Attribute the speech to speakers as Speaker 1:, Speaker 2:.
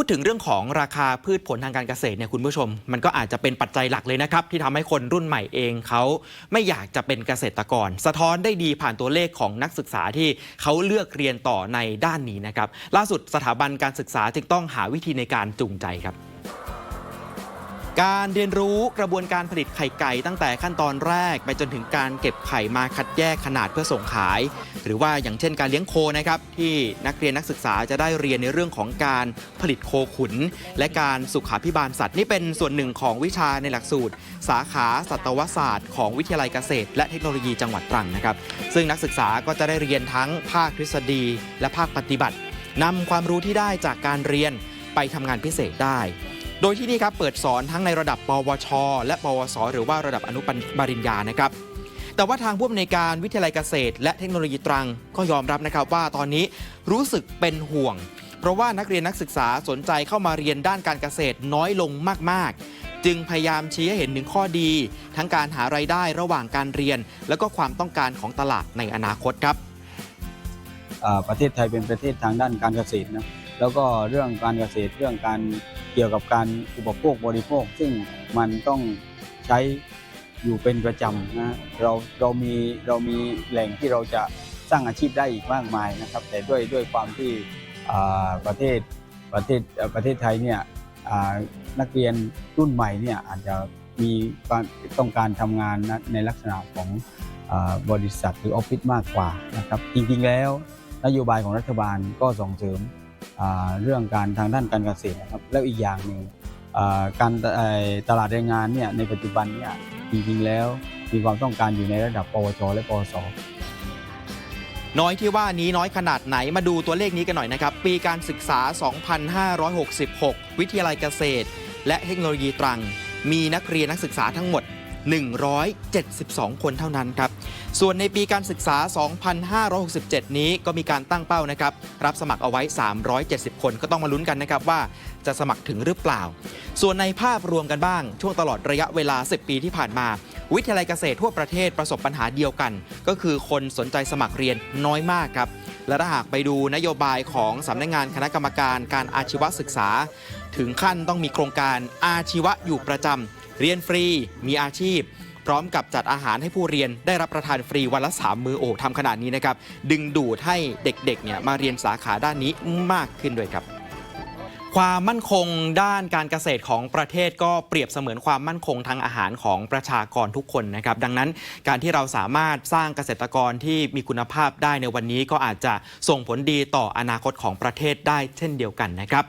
Speaker 1: พูดถึงเรื่องของราคาพืชผลทางการเกษตรเนี่ยคุณผู้ชม มันก็อาจจะเป็นปัจจัยหลักเลยนะครับ ที่ทำให้คนรุ่นใหม่เองเขาไม่อยากจะเป็นเกษตรกร สะท้อนได้ดีผ่านตัวเลขของนักศึกษาที่เขาเลือกเรียนต่อในด้านนี้นะครับ ล่าสุดสถาบันการศึกษาจึงต้องหาวิธีในการจูงใจครับ การเรียนรู้กระบวนการผลิตไข่ไก่ตั้งแต่ขั้นตอนแรก ไปจนถึงการเก็บไข่มาคัดแยกขนาดเพื่อส่งขาย หรือว่าอย่างเช่นการเลี้ยงโคนะครับที่นักเรียนนักศึกษาจะได้เรียนในเรื่องของการผลิตโคขุน และการสุขาพิบาลสัตว์นี่เป็นส่วนหนึ่งของวิชาในหลักสูตร สาขาสัตวศาสตร์ ของวิทยาลัยเกษตร และเทคโนโลยีจังหวัดตรังนะครับซึ่งนักศึกษาก็จะได้เรียนทั้งภาคทฤษฎี และภาคปฏิบัตินำความรู้ที่ได้จากการเรียนไปทำงานพิเศษได้ โดยที่นี่ครับเปิดสอนทั้งในระดับ ปวช และ ปวส หรือว่าระดับอนุบริญญานะครับแต่ว่าทางผู้อำนวยการวิทยาลัยเกษตร และเทคโนโลยีตรังก็ยอมรับนะครับว่าตอนนี้รู้สึกเป็นห่วง เพราะว่านักเรียนนักศึกษาสนใจเข้ามาเรียนด้านการเกษตรน้อยลงมาก ๆ จึงพยายามชี้ให้เห็นถึงข้อดี ทั้งการหารายได้ระหว่างการเรียน และก็ความต้องการของตลาดในอนาคตครับ
Speaker 2: ประเทศไทยเป็นประเทศทางด้านการเกษตรนะแล้วก็เรื่องการเกษตรเรื่องการ เกี่ยวกับการอุปโภคบริโภค ซึ่งมันต้องใช้อยู่เป็นประจำนะเราเรามีเรามีแหล่งที่เราจะสร้างอาชีพได้อีกมากมายนะครับ แต่ด้วยด้วยความที่ประเทศประเทศประเทศไทยเนี่ยนักเรียนรุ่นใหม่เนี่ยอาจจะมีความต้องการทำงานนะในลักษณะของอบริษัทหรือออฟฟิศมากกว่านะครับจริงๆแล้วนโยบายของรัฐบาลก็ส่งเสริม เรื่องการทางด้านการเกษตรนะครับแล้วอีกอย่างหนึ่งการตลาดแรงงานเนี่ยในปัจจุบันเนี่ยจริงๆแล้วมีความต้องการอยู่ในระดับ ปวช และปวส
Speaker 1: น้อยที่ว่านี้น้อยขนาดไหนมาดูตัวเลขนี้กันหน่อยนะครับ ปีการศึกษา 2566 วิทยาลัยเกษตร และเทคโนโลยีตรัง มีนักเรียนนักศึกษาทั้งหมด 172 คนเท่านั้นครับ ส่วนในปีการศึกษา 2567 นี้ก็มีการตั้งเป้านะครับ รับสมัครเอาไว้ 370 คนก็ต้องมาลุ้นกันนะครับว่าจะสมัครถึงหรือเปล่า ส่วนในภาพรวมกันบ้าง ช่วงตลอดระยะเวลา 10 ปีที่ผ่านมา วิทยาลัยเกษตรทั่วประเทศประสบปัญหาเดียวกัน ก็คือคนสนใจสมัครเรียนน้อยมากครับและถ้าหากไปดูนโยบายของสำนักงานคณะกรรมการการอาชีวศึกษา ถึงขั้นต้องมีโครงการอาชีวะอยู่ประจำ เรียนฟรี มีอาชีพ พร้อมกับจัดอาหารให้ผู้เรียนได้รับประทานฟรีวันละ3มือโอ้ทำขนาดนี้นะครับ ดึงดูดให้เด็กๆเนี่ยมาเรียนสาขาด้านนี้มากขึ้นด้วยครับความมั่นคงด้านการเกษตรของประเทศก็เปรียบเสมือนความมั่นคงทางอาหารของประชากรทุกคนนะครับ ดังนั้นการที่เราสามารถสร้างเกษตรกรที่มีคุณภาพได้ในวันนี้ก็อาจจะส่งผลดีต่ออนาคตของประเทศได้เช่นเดียวกันนะครับ